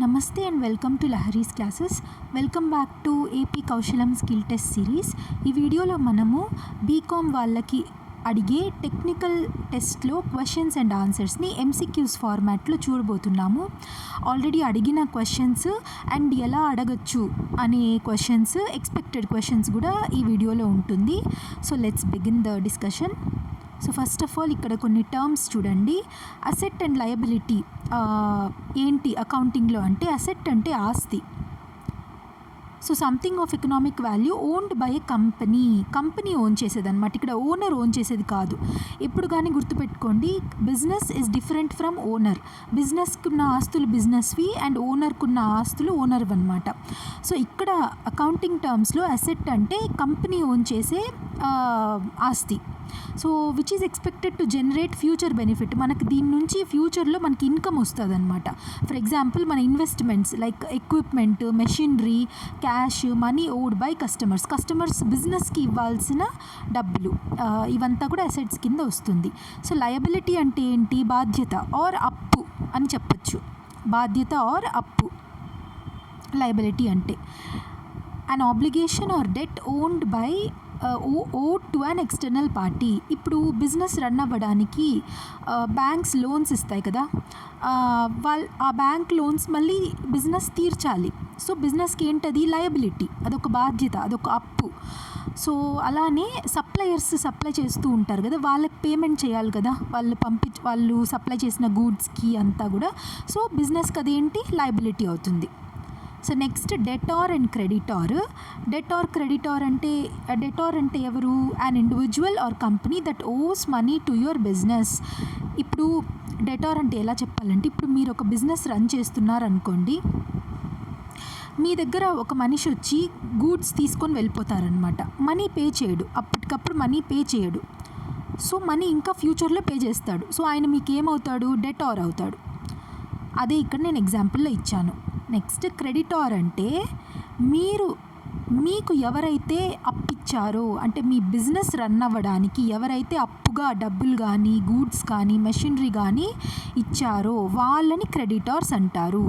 నమస్తే and welcome to Lahari's classes. Welcome back to AP Kaushalam skill test series. ఈ వీడియోలో మనము BCom వాళ్ళకి అడిగే టెక్నికల్ టెస్ట్లో క్వశ్చన్స్ అండ్ ఆన్సర్స్ని ఎంసీక్యూస్ ఫార్మాట్లో చూడబోతున్నాము. ఆల్రెడీ అడిగిన క్వశ్చన్స్ అండ్ ఎలా అడగచ్చు అనే క్వశ్చన్స్ ఎక్స్పెక్టెడ్ క్వశ్చన్స్ కూడా ఈ వీడియోలో ఉంటుంది. So let's begin the discussion. So first of all ఇక్కడ కొన్ని టర్మ్స్ చూడండి. అసెట్ అండ్ లయబిలిటీ ఏంటి అకౌంటింగ్లో అంటే అసెట్ అంటే ఆస్తి. So something of economic value owned by company company own చేసేది అనమాట ఇక్కడ ఓనర్ ఓన్ చేసేది కాదు. ఎప్పుడు కానీ గుర్తుపెట్టుకోండి business is different from owner బిజినెస్కున్న ఆస్తులు బిజినెస్వి అండ్ ఓనర్కున్న ఆస్తులు ఓనర్ అనమాట సో ఇక్కడ అకౌంటింగ్ టర్మ్స్లో అసెట్ అంటే కంపెనీ ఓన్ చేసే ఆస్తి. So which is expected to generate future benefit మనకి దీని నుంచి ఫ్యూచర్లో మనకి ఇన్కమ్ వస్తుంది అనమాట ఫర్ ఎగ్జాంపుల్ మన investments like equipment machinery cash money owed by customers customers బిజినెస్కి ఇవ్వాల్సిన డబ్బులు ఇవంతా కూడా అసెట్స్ కింద వస్తుంది. సో లయబిలిటీ అంటే ఏంటి? బాధ్యత ఆర్ అప్పు అని చెప్పచ్చు. బాధ్యత ఆర్ అప్పు. లయబిలిటీ అంటే. An obligation or debt owed by oh oh to an external party ఇప్పుడు బిజినెస్ రన్ అవ్వడానికి బ్యాంక్స్ లోన్స్ ఇస్తాయి కదా. వాళ్ళ ఆ బ్యాంక్ లోన్స్ మళ్ళీ బిజినెస్ తీర్చాలి. సో బిజినెస్కి ఏంటది? లయబిలిటీ అదొక బాధ్యత అదొక అప్పు. సో అలానే సప్లయర్స్ సప్లై చేస్తూ ఉంటారు కదా. వాళ్ళకి పేమెంట్ చేయాలి కదా. వాళ్ళు పంపి వాళ్ళు సప్లై చేసిన గూడ్స్కి అంతా కూడా. సో బిజినెస్కి అదేంటి? లయబిలిటీ అవుతుంది. So next debtor and creditor. Debtor creditor అంటే డెటార్ అంటే ఎవరు? An individual or company that owes money to your business ఇప్పుడు డెటార్ అంటే ఎలా చెప్పాలంటే ఇప్పుడు మీరు ఒక బిజినెస్ రన్ చేస్తున్నారు అనుకోండి మీ దగ్గర ఒక మనిషి వచ్చి గూడ్స్ తీసుకొని వెళ్ళిపోతారనమాట. మనీ పే చేయడు. అప్పటికప్పుడు మనీ పే చేయడు. సో మనీ ఇంకా ఫ్యూచర్లో పే చేస్తాడు. సో ఆయన మీకు ఏమవుతాడు? డెటార్ అవుతాడు. అదే ఇక్కడ నేను ఎగ్జాంపుల్లో ఇచ్చాను. నెక్స్ట్ క్రెడిటార్ అంటే మీరు మీకు ఎవరైతే అప్పిచ్చారో అంటే మీ బిజినెస్ రన్ అవ్వడానికి ఎవరైతే అప్పుగా డబ్బులు కానీ గూడ్స్ కానీ మెషినరీ కానీ ఇచ్చారో వాళ్ళని క్రెడిటార్స్ అంటారు.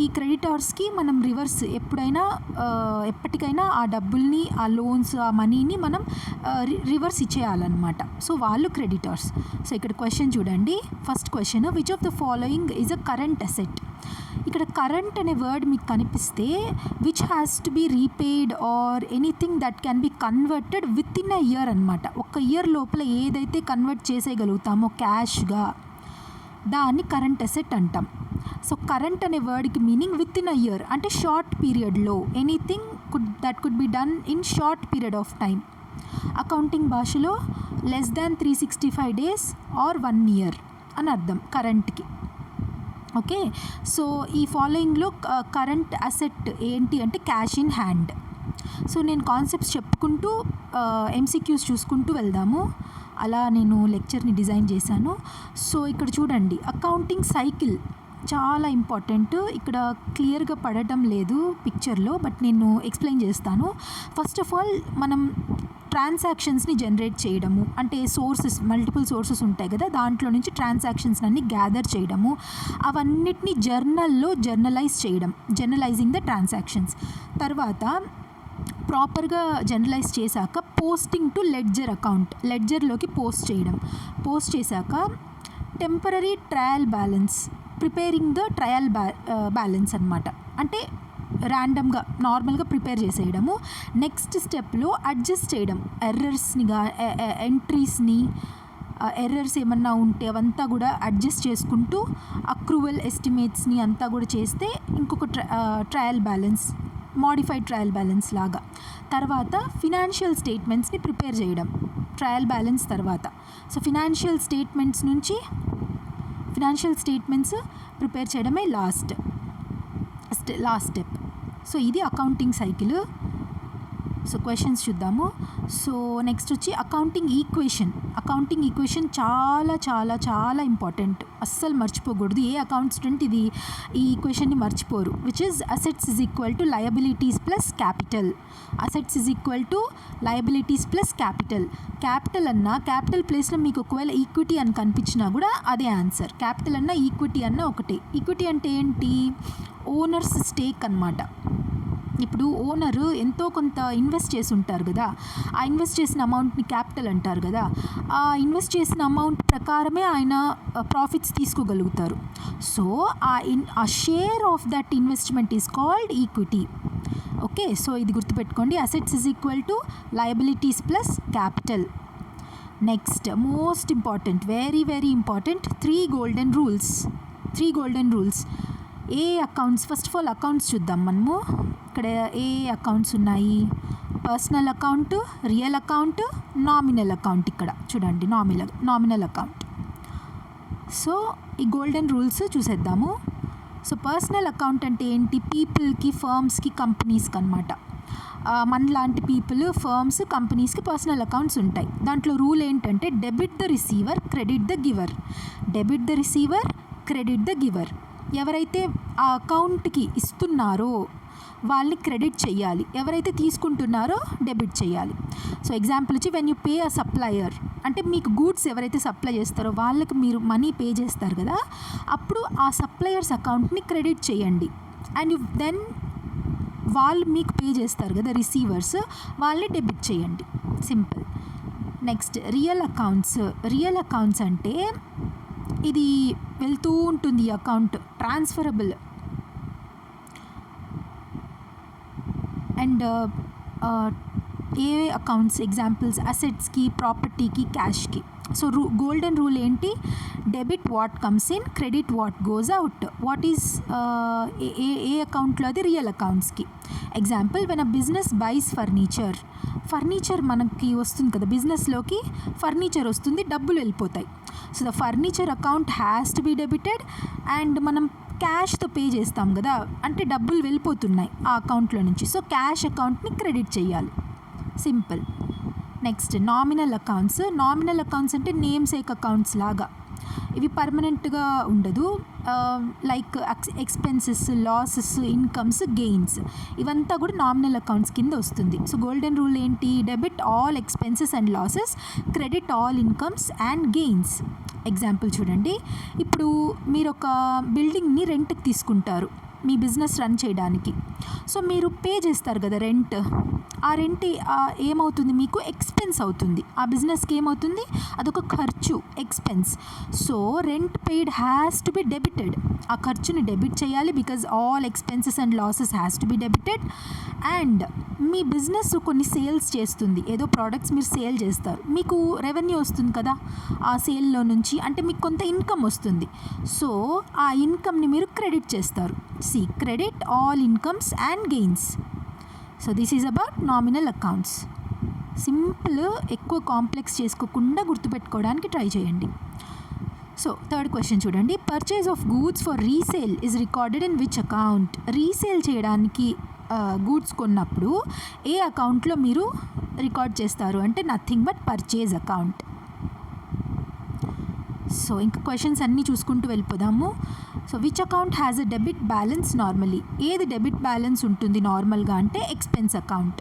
ఈ క్రెడిటార్స్కి మనం రివర్స్ ఎప్పుడైనా ఎప్పటికైనా ఆ డబ్బుల్ని ఆ లోన్స్ ఆ మనీని మనం రివర్స్ ఇచ్చేయాలన్నమాట. సో వాళ్ళు క్రెడిటార్స్ సో ఇక్కడ క్వశ్చన్ చూడండి. First question which of the following is a current asset ఇక్కడ కరెంట్ అనే వర్డ్ మీకు కనిపిస్తే which has to be repaid or anything that can be converted within a year అనమాట ఒక ఇయర్ లోపల ఏదైతే కన్వర్ట్ చేసేయగలుగుతామో క్యాష్గా దాన్ని కరెంట్ అసెట్ అంటాం. సో కరెంట్ అనే వర్డ్కి meaning within a year అంటే షార్ట్ పీరియడ్లో anything could that could be done in short period of time accounting భాషలో less than three sixty five days or one year అని అర్థం కరెంట్కి okay so ఈ ఫాలోయింగ్లో current asset ఏంటి అంటే cash in hand so నేను concepts చెప్పుకుంటూ uh, MCQs చూసుకుంటూ వెళ్దాము. అలా నేను లెక్చర్ని డిజైన్ చేశాను. సో ఇక్కడ చూడండి అకౌంటింగ్ సైకిల్ చాలా ఇంపార్టెంట్. ఇక్కడ క్లియర్గా పడటం లేదు పిక్చర్లో బట్ నేను ఎక్స్ప్లెయిన్ చేస్తాను. ఫస్ట్ ఆఫ్ ఆల్ మనం ట్రాన్సాక్షన్స్ని జనరేట్ చేయడము అంటే సోర్సెస్ మల్టిపుల్ సోర్సెస్ ఉంటాయి కదా దాంట్లో నుంచి ట్రాన్సాక్షన్స్ అన్ని గ్యాదర్ చేయడము అవన్నిటిని జర్నల్లో జర్నలైజ్ చేయడం జర్నలైజింగ్ ద ట్రాన్సాక్షన్స్. తర్వాత ప్రాపర్గా జనరలైజ్ చేశాక పోస్టింగ్ టు లెడ్జర్ అకౌంట్ లెడ్జర్లోకి పోస్ట్ చేయడం. పోస్ట్ చేశాక temporary trial balance preparing the trial బ్యా బ్యాలెన్స్ అనమాట అంటే ర్యాండమ్గా నార్మల్గా ప్రిపేర్ చేసేయడము. నెక్స్ట్ స్టెప్లో అడ్జస్ట్ చేయడం. ఎర్రర్స్ని గా ఎంట్రీస్ని ఎర్రర్స్ ఏమన్నా ఉంటే అవంతా కూడా అడ్జస్ట్ చేసుకుంటూ అక్రూవల్ ఎస్టిమేట్స్ని అంతా కూడా చేస్తే ఇంకొక trial balance modified trial balance లాగా. తర్వాత ఫినాన్షియల్ స్టేట్మెంట్స్ని ప్రిపేర్ చేయడం. ట్రయల్ బ్యాలెన్స్ తర్వాత. సో ఫినాన్షియల్ స్టేట్మెంట్స్ నుంచి ఫినాన్షియల్ స్టేట్మెంట్స్ ప్రిపేర్ చేయడమే లాస్ట్ లాస్ట్ స్టెప్ సో ఇది అకౌంటింగ్ సైకిల్ సో క్వశ్చన్స్ చూద్దాము. సో నెక్స్ట్ వచ్చి అకౌంటింగ్ ఈక్వేషన్ అకౌంటింగ్ ఈక్వేషన్ చాలా చాలా చాలా ఇంపార్టెంట్ అస్సలు మర్చిపోకూడదు. ఏ అకౌంట్ స్టూడెంట్ ఇది ఈ ఈక్వేషన్ని మర్చిపోరు. Which is assets is equal to liabilities plus capital assets is equal to liabilities plus capital capital అన్న క్యాపిటల్ ప్లేస్లో మీకు ఒకవేళ ఈక్విటీ అని కనిపించినా కూడా అదే ఆన్సర్ క్యాపిటల్ అన్న ఈక్విటీ అన్న ఒకటే. ఈక్విటీ అంటే ఏంటి? ఓనర్స్ స్టేక్ అన్నమాట. ఇప్పుడు ఓనర్ ఎంతో కొంత ఇన్వెస్ట్ చేసి ఉంటారు కదా ఆ ఇన్వెస్ట్ చేసిన అమౌంట్ని క్యాపిటల్ అంటారు కదా ఆ ఇన్వెస్ట్ చేసిన అమౌంట్ ప్రకారమే ఆయన profits తీసుకోగలుగుతారు. So uh in uh share of that investment is called equity. Okay so ఇది గుర్తుపెట్టుకోండి assets is equal to liabilities plus capital. Next most important very very important three golden rules. Three golden rules. A accounts first of all accounts చూద్దాం మనము. ఇక్కడ ఏ accounts ఉన్నాయి? Personal account real account nominal account ఇక్కడ. చూడండి nominal nominal account so ఈ golden rules చూసేద్దాము. So personal account అంటే ఏంటి? పీపుల్కి ఫర్మ్స్కి కంపెనీస్కి అనమాట మనలాంటి పీపుల్ ఫర్మ్స్ కంపెనీస్కి పర్సనల్ అకౌంట్స్ ఉంటాయి. దాంట్లో రూల్ ఏంటంటే debit the receiver credit the giver debit the receiver credit the giver ఎవరైతే ఆ అకౌంట్కి ఇస్తున్నారో వాళ్ళని క్రెడిట్ చేయాలి ఎవరైతే తీసుకుంటున్నారో డెబిట్ చేయాలి సో ఎగ్జాంపుల్ వచ్చి when you pay a supplier అంటే మీకు గూడ్స్ ఎవరైతే సప్లై చేస్తారో వాళ్ళకి మీరు మనీ పే చేస్తారు కదా అప్పుడు ఆ సప్లయర్స్ అకౌంట్ని క్రెడిట్ చేయండి అండ్ యు దెన్ వాళ్ళు మీకు పే చేస్తారు కదా రిసీవర్స్ వాళ్ళని డెబిట్ చేయండి simple. Next real accounts. Real accounts అంటే ఇది వెళ్తూ ఉంటుంది ఈ అకౌంట్. ట్రాన్స్ఫరబుల్ అండ్ ఏ అకౌంట్స్ ఎగ్జాంపుల్స్ అసెట్స్కి ప్రాపర్టీకి క్యాష్కి సో రూ గోల్డెన్ రూల్ ఏంటి? Debit what comes in credit what goes out what is ఏ ఏ అకౌంట్లో అది real అకౌంట్స్కి example when a business buys furniture furniture మనకి వస్తుంది కదా బిజినెస్లోకి ఫర్నిచర్ వస్తుంది డబ్బులు వెళ్ళిపోతాయి. So the furniture account has to be debited and మనం క్యాష్తో పే చేస్తాం కదా అంటే డబ్బులు వెళ్ళిపోతున్నాయి ఆ అకౌంట్లో నుంచి. సో క్యాష్ అకౌంట్ని క్రెడిట్ చేయాలి. Simple next nominal accounts nominal accounts అంటే నేమ్ సేక్ అకౌంట్స్ లాగా. ఇవి పర్మనెంట్గా ఉండదు. Like expenses losses incomes gains ఇవంతా కూడా నామినల్ అకౌంట్స్ కింద వస్తుంది. సో గోల్డెన్ రూల్ ఏంటి? Debit all expenses and losses credit all incomes and gains example చూడండి. ఇప్పుడు మీరు ఒక బిల్డింగ్ని రెంట్కి తీసుకుంటారు. మీ బిజినెస్ రన్ చేయడానికి. సో మీరు పే చేస్తారు కదా రెంట్. ఆ రెంట్ ఏమవుతుంది? మీకు ఎక్స్పెన్స్ అవుతుంది. ఆ బిజినెస్కి ఏమవుతుంది? అదొక ఖర్చు expense. So rent paid has to be debited. ఆ ఖర్చుని డెబిట్ చేయాలి because all expenses and losses has to be debited. And me business కొన్ని సేల్స్ చేస్తుంది. ఏదో ప్రోడక్ట్స్ మీరు సేల్ చేస్తారు. మీకు రెవెన్యూ వస్తుంది కదా? ఆ సేల్లో నుంచి అంటే మీకు కొంత ఇన్కమ్ వస్తుంది. సో ఆ ఇన్కమ్ని మీరు క్రెడిట్ చేస్తారు. See credit all incomes and gains so this is about nominal accounts simple ఎక్కువ కాంప్లెక్స్ చేసుకోకుండా గుర్తుపెట్టుకోవడానికి ట్రై చేయండి. సో థర్డ్ క్వశ్చన్ చూడండి. Purchase of goods for resale is recorded in which account resale చేయడానికి goods కొన్నప్పుడు ఏ అకౌంట్లో మీరు రికార్డ్ చేస్తారు? అంటే nothing but purchase account so ఇంకా క్వశ్చన్స్ అన్నీ చూసుకుంటూ వెళ్ళిపోదాము. So which account has a debit balance normally ఏది డెబిట్ బ్యాలెన్స్ ఉంటుంది నార్మల్గా అంటే ఎక్స్పెన్స్ అకౌంట్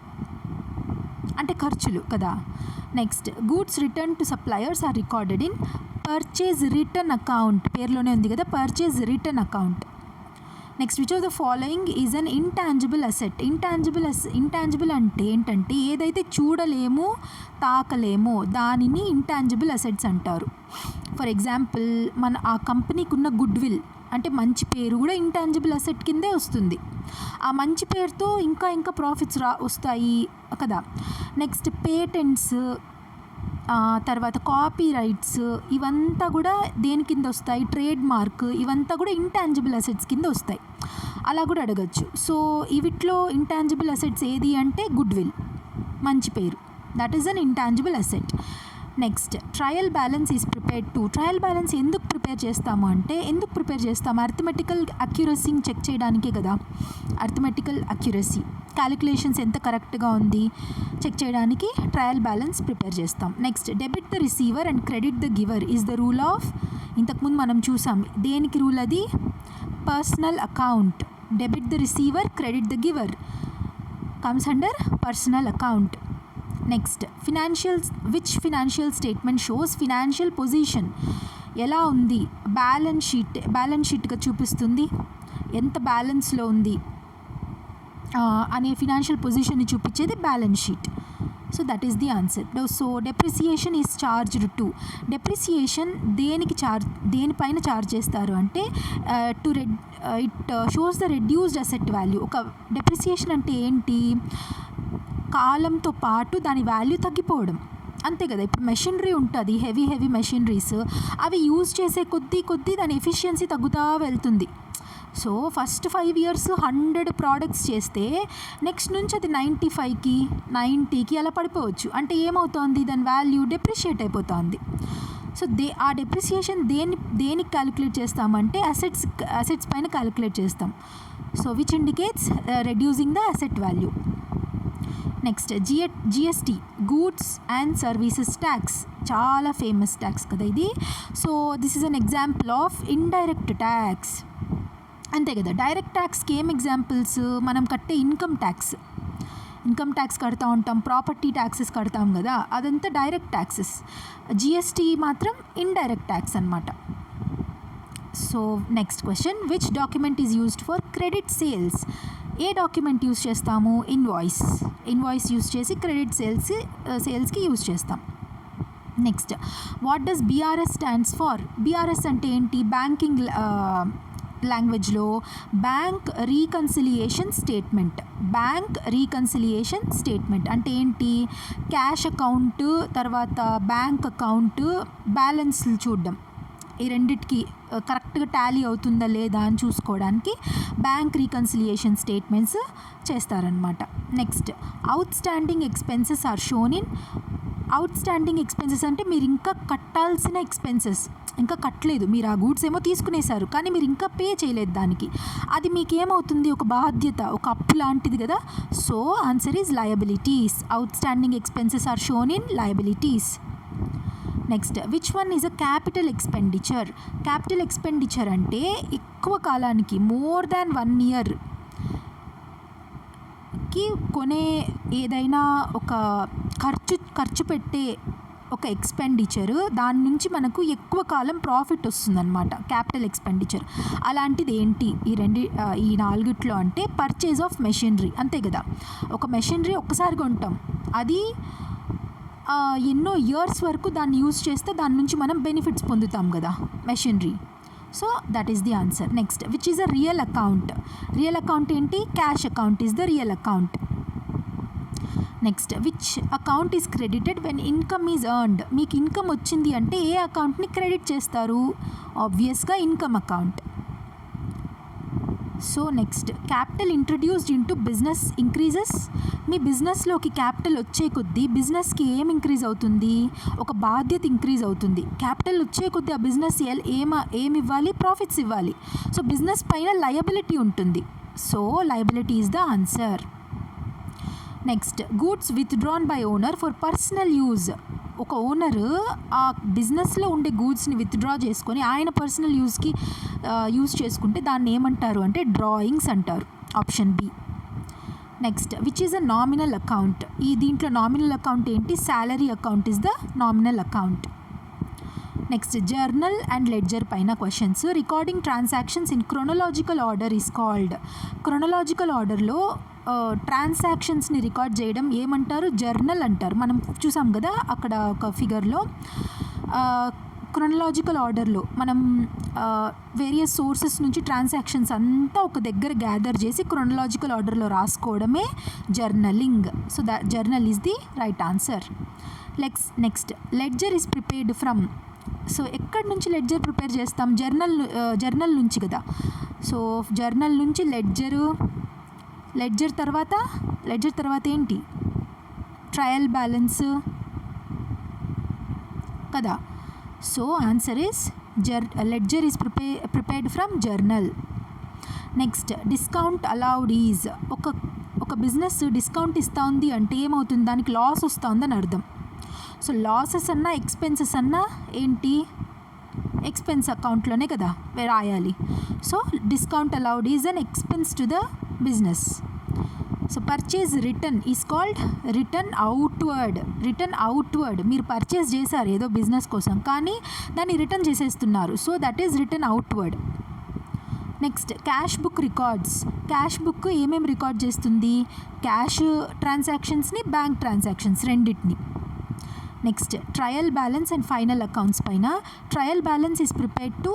అంటే ఖర్చులు కదా. Next goods return to suppliers are recorded in purchase return account పేర్లోనే ఉంది కదా purchase return account next which of the following is an intangible asset intangible us intangible అంటే ఏంటంటే ఏదైతే చూడలేమో తాకలేమో దానిని ఇంటాంజిబుల్ అసెట్స్ అంటారు. ఫర్ ఎగ్జాంపుల్ మన ఆ కంపెనీకి ఉన్న గుడ్ విల్ అంటే మంచి పేరు కూడా ఇంటాంజిబుల్ అసెట్ కిందే వస్తుంది. ఆ మంచి పేరుతో ఇంకా ఇంకా ప్రాఫిట్స్ రా వస్తాయి కదా. నెక్స్ట్ పేటెంట్స్ తర్వాత కాపీ రైట్స్ ఇవంతా కూడా దేని కింద వస్తాయి? ట్రేడ్ మార్క్ ఇవంతా కూడా ఇంటాంజిబుల్ అసెట్స్ కింద వస్తాయి. అలా కూడా అడగచ్చు. సో వీటిలో ఇంటాంజిబుల్ అసెట్స్ ఏది అంటే గుడ్ విల్ మంచి పేరు. That is an intangible asset next trial balance is prepared to trial balance ఎందుకు ప్రిపేర్ ప్రిపేర్ చేస్తాము అంటే ఎందుకు ప్రిపేర్ చేస్తాము? అర్థమెటికల్ అక్యురసీని చెక్ చేయడానికే కదా. అర్థమెటికల్ అక్యురసీ క్యాలిక్యులేషన్స్ ఎంత కరెక్ట్గా ఉంది? చెక్ చేయడానికి ట్రయల్ బ్యాలెన్స్ ప్రిపేర్ చేస్తాం. Next debit the receiver and credit the giver is the rule of ఇంతకుముందు మనం చూసాం దేనికి రూల్ అది? Personal account debit the receiver credit the giver comes under personal account next financial which financial statement shows financial position ఎలా ఉంది? Balance sheet balance షీట్గా చూపిస్తుంది. ఎంత బ్యాలెన్స్లో ఉంది? అనే ఫినాన్షియల్ పొజిషన్ని చూపించేది balance sheet so that is the answer so depreciation is charged to depreciation దేనికి charge దేనిపైన ఛార్జ్ చేస్తారు అంటే to red it shows the reduced asset value ఒక డెప్రిసియేషన్ అంటే ఏంటి? కాలంతో పాటు దాని వాల్యూ తగ్గిపోవడం. అంతే కదా ఇప్పుడు మెషినరీ ఉంటుంది హెవీ హెవీ మెషినరీస్. అవి యూజ్ చేసే కొద్దీ కొద్దీ దాని ఎఫిషియన్సీ తగ్గుతూ వెళ్తుంది. So first five years hundred products చేస్తే నెక్స్ట్ నుంచి అది నైంటీ ఫైవ్కి నైంటీకి అలా పడిపోవచ్చు. అంటే ఏమవుతోంది? దాని వాల్యూ డెప్రిషియేట్ అయిపోతుంది. సో దే ఆ డెప్రిసియేషన్ దేని దేనికి క్యాలిక్యులేట్ చేస్తామంటే అసెట్స్ అసెట్స్ పైన క్యాలిక్యులేట్ చేస్తాం. So which indicates? Reducing the asset value next GA GST goods and services tax చాలా ఫేమస్ ట్యాక్స్ కదా ఇది. So this is an example of indirect tax అంతే కదా డైరెక్ట్ ట్యాక్స్కి ఏం ఎగ్జాంపుల్స్ మనం కట్టే ఇన్కమ్ ట్యాక్స్ ఇన్కమ్ ట్యాక్స్ కడతా ఉంటాం ప్రాపర్టీ ట్యాక్సెస్ కడతాం కదా అదంతా డైరెక్ట్ ట్యాక్సెస్ జిఎస్టీ మాత్రం ఇండైరెక్ట్ ట్యాక్స్ అనమాట so next question which document is used for credit sales A document use చేస్తాము? ఇన్వాయిస్. ఇన్వాయిస్ యూస్ చేసి క్రెడిట్ సేల్స్ సేల్స్కి యూస్ చేస్తాం. Next what does BRS stands for? BRS అంటే ఏంటి? Banking లాంగ్వేజ్లో bank reconciliation statement. Bank reconciliation statement అంటే ఏంటి? Cash account తర్వాత బ్యాంక్ అకౌంట్ బ్యాలెన్స్లు చూడడం. ఈ రెండిటికి కరెక్ట్గా టాలీ అవుతుందా లేదా అని చూసుకోవడానికి బ్యాంక్ రీకన్సిలియేషన్ స్టేట్మెంట్స్ చేస్తారనమాట next outstanding expenses are shown in. Outstanding expenses అంటే మీరు ఇంకా కట్టాల్సిన ఎక్స్పెన్సెస్. ఇంకా కట్టలేదు మీరు ఆ గూడ్స్ ఏమో తీసుకునేశారు కానీ మీరు ఇంకా పే చేయలేదు దానికి. అది మీకు ఏమవుతుంది ఒక బాధ్యత ఒక అప్పు లాంటిది కదా. So answer is liabilities. Outstanding expenses are shown in liabilities. Next which one is a capital expenditure capital expenditure అంటే ఎక్కువ కాలానికి మోర్ దాన్ వన్ ఇయర్కి కొనే ఏదైనా ఒక ఖర్చు ఖర్చు పెట్టే ఒక ఎక్స్పెండిచర్ దాని నుంచి మనకు ఎక్కువ కాలం ప్రాఫిట్ వస్తుందన్నమాట క్యాపిటల్ ఎక్స్పెండిచర్ అలాంటిది ఏంటి? ఈ రెండు ఈ నాలుగిట్లో అంటే పర్చేజ్ ఆఫ్ మెషినరీ అంతే కదా? ఒక మెషినరీ ఒక్కసారి కొంటాం. అది ఎన్నో ఇయర్స్ వరకు దాన్ని యూజ్ చేస్తే దాని నుంచి మనం బెనిఫిట్స్ పొందుతాం కదా machinery so that is the answer next which is a real account real account ఏంటి? Cash account is the real account next which account is credited when income is earned మీకు income వచ్చింది అంటే ఏ అకౌంట్ని credit చేస్తారు? ఆబ్వియస్గా income account so next capital introduced into business increases మీ బిజినెస్లోకి capital వచ్చే కొద్దీ బిజినెస్కి ఏం ఇంక్రీజ్ అవుతుంది? ఒక బాధ్యత ఇంక్రీజ్ అవుతుంది. క్యాపిటల్ వచ్చే కొద్దీ ఆ బిజినెస్ ఎల్ ఏమ ఏమి ఇవ్వాలి? ప్రాఫిట్స్ ఇవ్వాలి. సో బిజినెస్ పైన లయబిలిటీ ఉంటుంది. So liability is the answer next goods withdrawn by owner for personal use ఒక ఓనరు ఆ బిజినెస్లో ఉండే గూడ్స్ని విత్డ్రా చేసుకొని ఆయన పర్సనల్ యూస్కి యూజ్ చేసుకుంటే దాన్ని ఏమంటారు అంటే డ్రాయింగ్స్ అంటారు option B next which is a nominal account ఈ దీంట్లో నామినల్ అకౌంట్ ఏంటి? Salary account is the nominal account next journal and ledger పైన questions recording transactions in chronological order is called chronological ఆర్డర్లో ట్రాన్సాక్షన్స్ని రికార్డ్ చేయడం ఏమంటారు? Journal అంటారు. మనం చూసాం కదా అక్కడ ఒక ఫిగర్లో క్రొనలాజికల్ ఆర్డర్లో మనం వేరియస్ సోర్సెస్ నుంచి ట్రాన్సాక్షన్స్ అంతా ఒక దగ్గర గ్యాదర్ చేసి క్రొనలాజికల్ ఆర్డర్లో రాసుకోవడమే journaling so the journal is the right answer లెక్స్ next ledger is prepared from so ఎక్కడి నుంచి లెడ్జర్ ప్రిపేర్ చేస్తాం? జర్నల్ జర్నల్ నుంచి కదా. సో జర్నల్ నుంచి లెడ్జరు లెడ్జర్ తర్వాత లెడ్జర్ తర్వాత ఏంటి? ట్రయల్ బ్యాలెన్స్ కదా. సో ఆన్సర్ ఇస్ జర్ ledger is ప్రిపే prepared from journal. Next discount allowed is. ఒక ఒక బిజినెస్ డిస్కౌంట్ ఇస్తూ ఉంది అంటే ఏమవుతుంది? దానికి లాస్ వస్తుందని అర్థం. సో లాసెస్ అన్నా ఎక్స్పెన్సెస్ అన్నా ఏంటి? ఎక్స్పెన్స్ అకౌంట్లోనే కదా రాయాలి. So discount allowed is an expense to the business so purchase return is called return outward return outward మీరు పర్చేస్ చేశారు ఏదో బిజినెస్ కోసం కానీ దాన్ని రిటర్న్ చేసేస్తున్నారు. So that is return outward next cash book records cash book ఏమేమి record చేస్తుంది? Cash ట్రాన్సాక్షన్స్ని బ్యాంక్ ట్రాన్సాక్షన్స్ రెండింటిని. Next trial balance and final accounts పైన. Trial balance is prepared to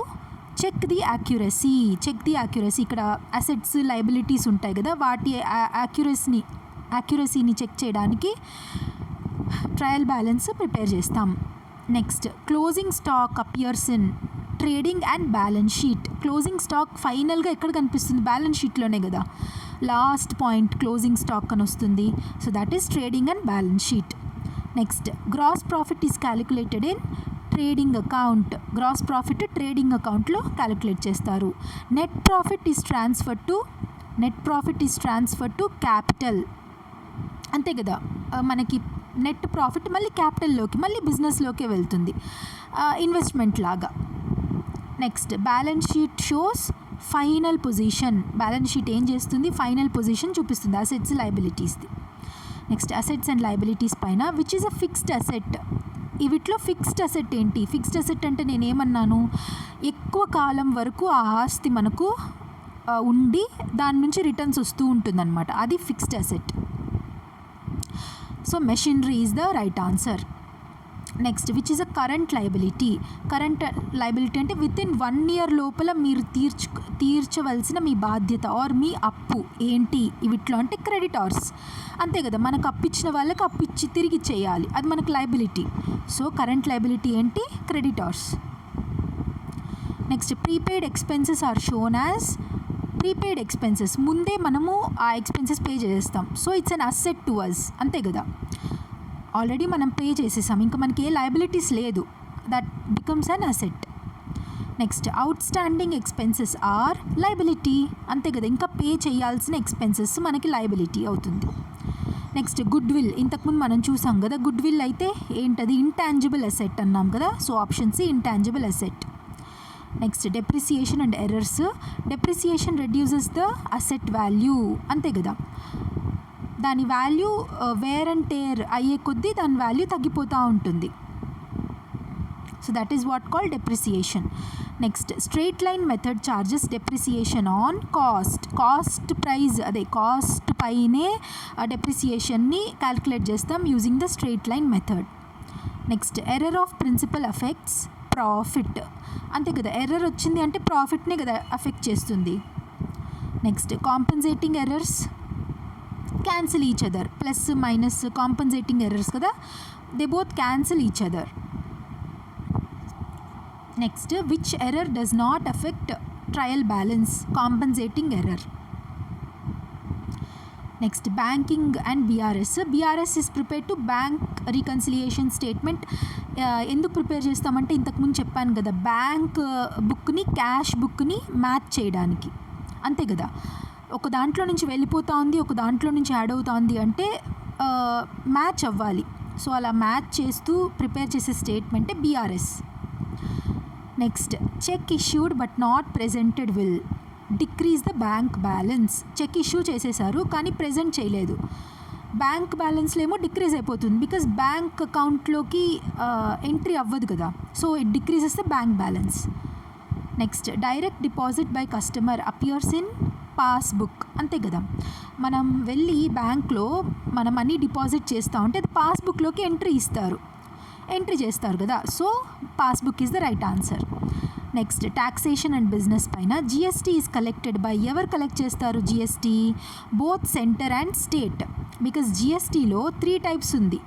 check the accuracy check the accuracy ఇక్కడ assets liabilities ఉంటాయి కదా వాటి యాక్యురసీని యాక్యురసీని చెక్ చేయడానికి ట్రయల్ బ్యాలెన్స్ ప్రిపేర్ చేస్తాం. Next closing stock appears in trading and balance sheet closing stock ఫైనల్గా ఎక్కడ కనిపిస్తుంది? బ్యాలెన్స్ షీట్లోనే కదా. లాస్ట్ పాయింట్ క్లోజింగ్ స్టాక్ అని వస్తుంది. So that is trading and balance sheet next gross profit is calculated in trading account gross profit trading అకౌంట్లో calculate చేస్తారు. Net profit is transfer to net profit is transfer to capital అంతే కదా? మనకి net profit మళ్ళీ క్యాపిటల్లోకి మళ్ళీ బిజినెస్లోకే వెళ్తుంది. Investment లాగా. Next balance sheet shows final position balance sheet ఏం చేస్తుంది? ఫైనల్ పొజిషన్ చూపిస్తుంది. అసెట్స్ లైబిలిటీస్ది నెక్స్ట్ అసెట్స్ అండ్ లైబిలిటీస్ పైన which is a fixed asset వీటిలో ఫిక్స్డ్ అసెట్ ఏంటి? ఫిక్స్డ్ అసెట్ అంటే నేనేమన్నాను ఎక్కువ కాలం వరకు ఆ ఆస్తి మనకు ఉండి దాని నుంచి రిటర్న్స్ వస్తూ ఉంటుందన్నమాట. అది fixed asset so machinery is the right answer next which is a current liability current liability అంటే విత్ ఇన్ వన్ ఇయర్ లోపల మీరు తీర్చు తీర్చవలసిన మీ బాధ్యత ఆర్ మీ అప్పు. ఏంటి? వీటిలో అంటే క్రెడిటార్స్ అంతే కదా మనకు అప్పిచ్చిన వాళ్ళకి అప్పిచ్చి తిరిగి చేయాలి. అది మనకు లైబిలిటీ సో కరెంట్ లైబిలిటీ ఏంటి? Creditors next prepaid expenses are shown as prepaid expenses ముందే మనము ఆ ఎక్స్పెన్సెస్ పే చేస్తాం so it's an asset to us అంతే కదా. ఆల్రెడీ మనం పే చేసేసాం. ఇంకా మనకి ఏ లయబిలిటీస్ లేదు. That becomes an asset next outstanding expenses are liability అంతే కదా ఇంకా పే చేయాల్సిన ఎక్స్పెన్సెస్ మనకి లయబిలిటీ అవుతుంది. నెక్స్ట్ గుడ్ విల్ ఇంతకుముందు మనం చూసాం కదా గుడ్ విల్ అయితే ఏంటది? ఇంటాంజిబుల్ అసెట్ అన్నాం కదా so option C intangible asset next depreciation and errors depreciation reduces the asset value అంతే కదా. దాని వాల్యూ వేర్ అండ్ టేర్ అయ్యే కొద్దీ దాని వాల్యూ తగ్గిపోతూ ఉంటుంది. So that is what call depreciation next straight line method charges depreciation on cost cost price అదే cost పైనే ఆ డెప్రిసియేషన్ని క్యాలిక్యులేట్ చేస్తాం using the straight line method next error of principle affects profit అంతే కదా ఎర్రర్ వచ్చింది అంటే ప్రాఫిట్నే కదా అఫెక్ట్ చేస్తుంది. Next compensating errors cancel each other plus minus compensating errors కదా? They both cancel each other next which error does not effect trial balance compensating error next banking and BRS BRS is prepare to bank reconciliation statement ఎందుకు prepare చేస్తామంటే ఇంతకుముందు చెప్పాను కదా bank బుక్ని cash బుక్ని match చేయడానికి. అంతే కదా? ఒక దాంట్లో నుంచి వెళ్ళిపోతా ఉంది ఒక దాంట్లో నుంచి యాడ్ అవుతోంది అంటే మ్యాచ్ అవ్వాలి. సో అలా మ్యాచ్ చేస్తూ ప్రిపేర్ చేసే స్టేట్మెంటే BRS. Next cheque issued but not presented will decrease the bank balance. Cheque issue చేసేసారు కానీ ప్రెజెంట్ చేయలేదు. బ్యాంక్ బ్యాలెన్స్లో ఏమో డిక్రీజ్ అయిపోతుంది బికాస్ బ్యాంక్ అకౌంట్లోకి ఎంట్రీ అవ్వదు కదా. So it decreases the bank balance. Next direct deposit by customer appears in passbook అంతే కదా. మనం వెళ్ళి బ్యాంక్లో మన మనీ డిపాజిట్ చేస్తూ ఉంటే అది పాస్బుక్లోకి ఎంట్రీ ఇస్తారు. ఎంట్రీ చేస్తారు కదా. So passbook is the right answer. Next taxation and business పైన జిఎస్టీ ఈజ్ కలెక్టెడ్ బై ఎవరు కలెక్ట్ చేస్తారు GST? Both centre and state. Because జిఎస్టీలో three types ఉంది.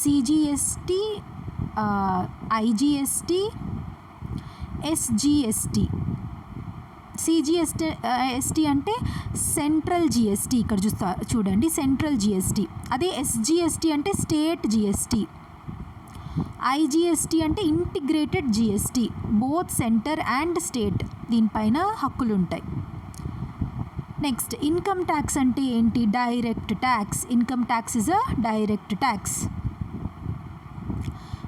CGST IGST SGST. CGST ST అంటే సెంట్రల్ జిఎస్టీ ఇక్కడ చూస్తా చూడండి సెంట్రల్ జిఎస్టీ అదే SGST అంటే స్టేట్ జిఎస్టీ ఐజిఎస్టీ అంటే integrated GST both centre and state దీనిపైన హక్కులు ఉంటాయి నెక్స్ట్ ఇన్కమ్ ట్యాక్స్ అంటే ఏంటి? Direct tax income tax is a direct tax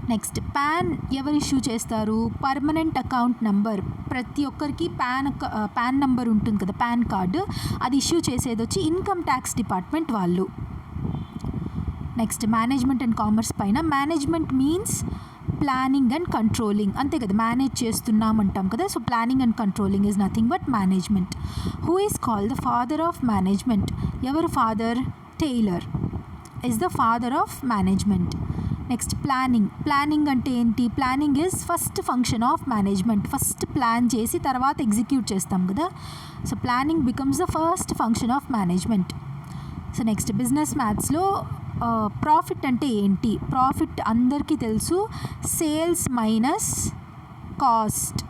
next PAN ఎవరు ఇష్యూ చేస్తారు? Permanent account number. ప్రతి ఒక్కరికి పాన్ పాన్ నంబర్ ఉంటుంది కదా పాన్ కార్డు. అది ఇష్యూ చేసేది వచ్చి ఇన్కమ్ ట్యాక్స్ డిపార్ట్మెంట్ వాళ్ళు. నెక్స్ట్ మేనేజ్మెంట్ అండ్ కామర్స్ పైన. Management means planning and controlling. అంతే కదా మేనేజ్ చేస్తున్నాం అంటాం కదా. So planning and controlling is nothing but management. Who is call the father of management? ఎవరు father? Taylor. Is the father of management. Next planning planning అంటే ఏంటి? Planning is first function of management first plan చేసి తర్వాత execute చేస్తాం కదా. So planning becomes the first function of management so next business మ్యాథ్స్లో profit అంటే ఏంటి? Profit అందరికీ తెలుసు. సేల్స్ మైనస్ కాస్ట్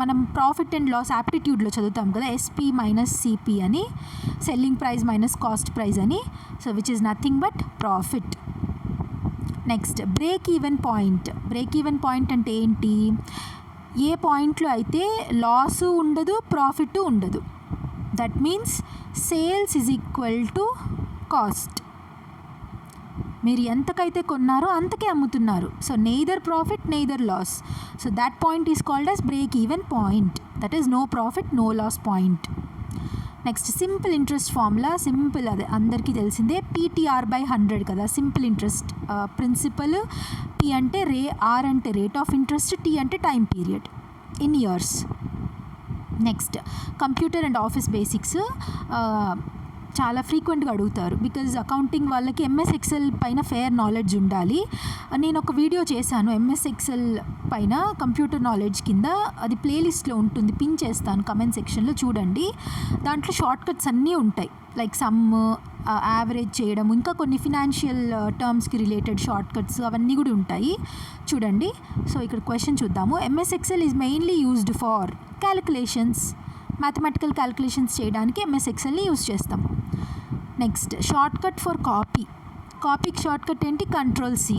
మనం ప్రాఫిట్ అండ్ లాస్ యాప్టిట్యూడ్లో చదువుతాం కదా. ఎస్పీ మైనస్ సిపి అని. Selling price minus cost price అని. So which is nothing but profit next break even point break even point అంటే ఏంటి? ఏ పాయింట్లో అయితే లాస్ ఉండదు ప్రాఫిట్ ఉండదు. That means sales is equal to cost మీరు ఎంతకైతే కొన్నారో అంతకే అమ్ముతున్నారు. So neither profit neither loss so that point is called as break even point that is no profit no loss point next simple interest formula simple అదే అందరికీ తెలిసిందే PTR by hundred కదా simple interest principal P అంటే రే R అంటే rate of interest T అంటే time period in years next computer and office basics చాలా ఫ్రీక్వెంట్గా అడుగుతారు. బికాజ్ అకౌంటింగ్ వాళ్ళకి ఎంఎస్ ఎక్సెల్ పైన ఫేర్ నాలెడ్జ్ ఉండాలి. నేను ఒక వీడియో చేశాను. ఎంఎస్ ఎక్సెల్ పైన కంప్యూటర్ నాలెడ్జ్ కింద అది ప్లేలిస్ట్లో ఉంటుంది. పిన్ చేస్తాను కమెంట్ సెక్షన్లో చూడండి. దాంట్లో షార్ట్ కట్స్ అన్నీ ఉంటాయి. లైక్ సమ్ యావరేజ్ చేయడం ఇంకా కొన్ని ఫినాన్షియల్ టర్మ్స్కి రిలేటెడ్ షార్ట్ కట్స్ అవన్నీ కూడా ఉంటాయి. చూడండి. సో ఇక్కడ క్వశ్చన్ చూద్దాము. MS Excel is mainly used for calculations mathematical calculations చేయడానికి ఎంఎస్ ఎక్సెల్ని యూజ్ చేస్తాం next shortcut for copy కాపీకి షార్ట్ కట్ ఏంటి? కంట్రోల్ సి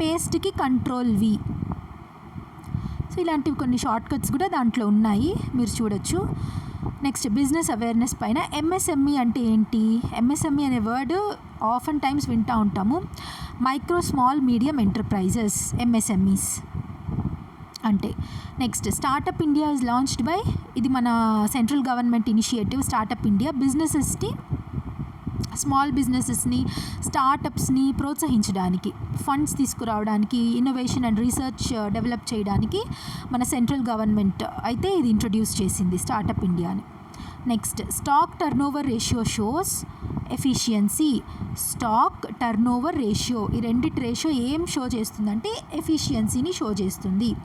పేస్ట్కి కంట్రోల్ వి సో ఇలాంటివి కొన్ని షార్ట్ కట్స్ కూడా దాంట్లో ఉన్నాయి. మీరు చూడొచ్చు. నెక్స్ట్ బిజినెస్ అవేర్నెస్ పైన ఎంఎస్ఎంఈ అంటే ఏంటి? ఎంఎస్ఎంఈ అనే వర్డ్ ఆఫ్ అండ్ టైమ్స్ వింటూ ఉంటాము. Micro small medium enterprises MSMEs అంటే next startup India is launched by ఇది మన central government initiative startup India బిజినెసెస్ని small బిజినెసెస్ని స్టార్టప్స్ని ప్రోత్సహించడానికి ఫండ్స్ తీసుకురావడానికి ఇన్నోవేషన్ అండ్ రీసెర్చ్ డెవలప్ చేయడానికి మన సెంట్రల్ గవర్నమెంట్ అయితే ఇది ఇంట్రడ్యూస్ చేసింది స్టార్టప్ ఇండియాని next stock turnover ratio shows efficiency stock turnover ratio ఈ రెండిటి రేషియో ఏం షో చేస్తుందంటే ఎఫిషియన్సీని షో చేస్తుంది.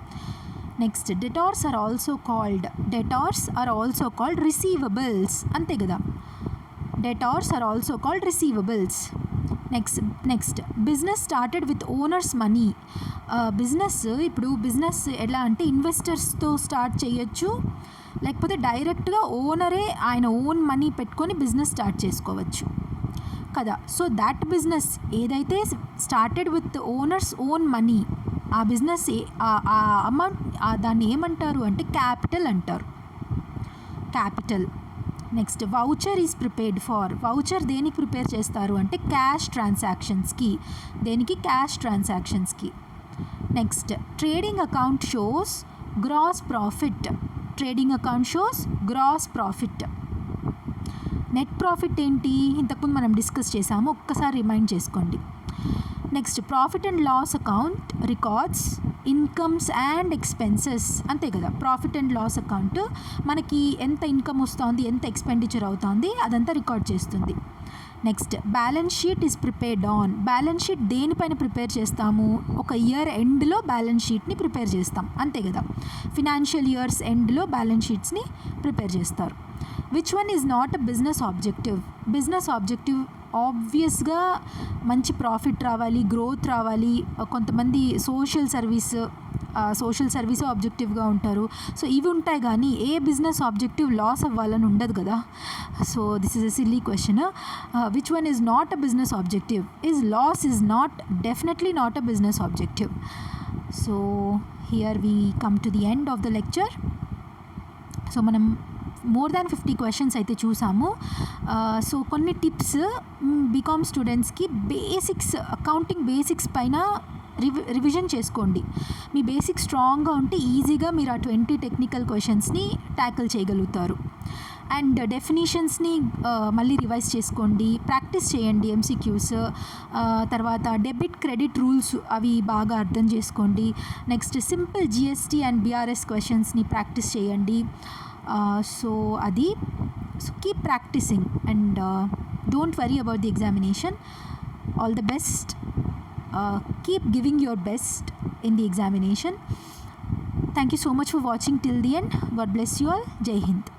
Next debtors are also called debtors are also called receivables అంతే కదా? Debtors are also called receivables next next business started with owners money business ఇప్పుడు business ఎలా అంటే ఇన్వెస్టర్స్తో స్టార్ట్ చేయొచ్చు. లేకపోతే డైరెక్ట్గా ఓనరే ఆయన ఓన్ మనీ పెట్టుకొని బిజినెస్ స్టార్ట్ చేసుకోవచ్చు. కదా? సో దాట్ బిజినెస్ ఏదైతే started with owners own money ఆ బిజినెస్ ఆ అమౌంట్ దాన్ని ఏమంటారు అంటే క్యాపిటల్ అంటారు. Capital next voucher is prepared for voucher దేనికి ప్రిపేర్ చేస్తారు అంటే క్యాష్ ట్రాన్సాక్షన్స్కి దేనికి? Cash ట్రాన్సాక్షన్స్కి next trading account shows gross profit trading account shows gross profit net profit ఏంటి? ఇంతకుముందు మనం డిస్కస్ చేసాము. ఒక్కసారి రిమైండ్ చేసుకోండి. Next profit and loss account records incomes and expenses అంతే కదా? ప్రాఫిట్ అండ్ లాస్ అకౌంట్ మనకి ఎంత ఇన్కమ్ వస్తుంది ఎంత ఎక్స్పెండిచర్ అవుతుంది అదంతా రికార్డ్ చేస్తుంది. Next balance sheet is prepared on balance sheet దేనిపైన ప్రిపేర్ చేస్తాము? ఒక ఇయర్ ఎండ్లో బ్యాలెన్స్ షీట్ని ప్రిపేర్ చేస్తాం. అంతే కదా? ఫినాన్షియల్ ఇయర్స్ ఎండ్లో బ్యాలెన్స్ షీట్స్ని ప్రిపేర్ చేస్తారు. Which one is not a business objective business objective ఆబ్వియస్గా మంచి ప్రాఫిట్ రావాలి గ్రోత్ రావాలి. కొంతమంది సోషల్ సర్వీస్ సోషల్ సర్వీస్ ఆబ్జెక్టివ్గా ఉంటారు. సో ఇవి ఉంటాయి కానీ ఏ బిజినెస్ ఆబ్జెక్టివ్ లాస్ అవ్వాలని ఉండదు కదా. So this is a silly question which one is not a business objective is loss is not definitely not a business objective so here we come to the end of the lecture so మనం more than fifty questions అయితే చూసాము. So కొన్ని tips BCom స్టూడెంట్స్కి basics accounting basics పైన రివి revision చేసుకోండి. మీ basic స్ట్రాంగ్గా ఉంటే ఈజీగా మీరు ఆ ట్వంటీ టెక్నికల్ క్వశ్చన్స్ని ట్యాకిల్ చేయగలుగుతారు. అండ్ డెఫినేషన్స్ని మళ్ళీ రివైజ్ చేసుకోండి. ప్రాక్టీస్ చేయండి ఎంసీక్యూస్ తర్వాత డెబిట్ క్రెడిట్ రూల్స్ అవి బాగా అర్థం చేసుకోండి. Next simple GST and BRS క్వశ్చన్స్ని ప్రాక్టీస్ చేయండి. Uh, so Adi, so keep practicing and uh, don't worry about the examination. All the best. Uh, keep giving your best in the examination. Thank you so much for watching till the end. God bless you all. Jai Hind.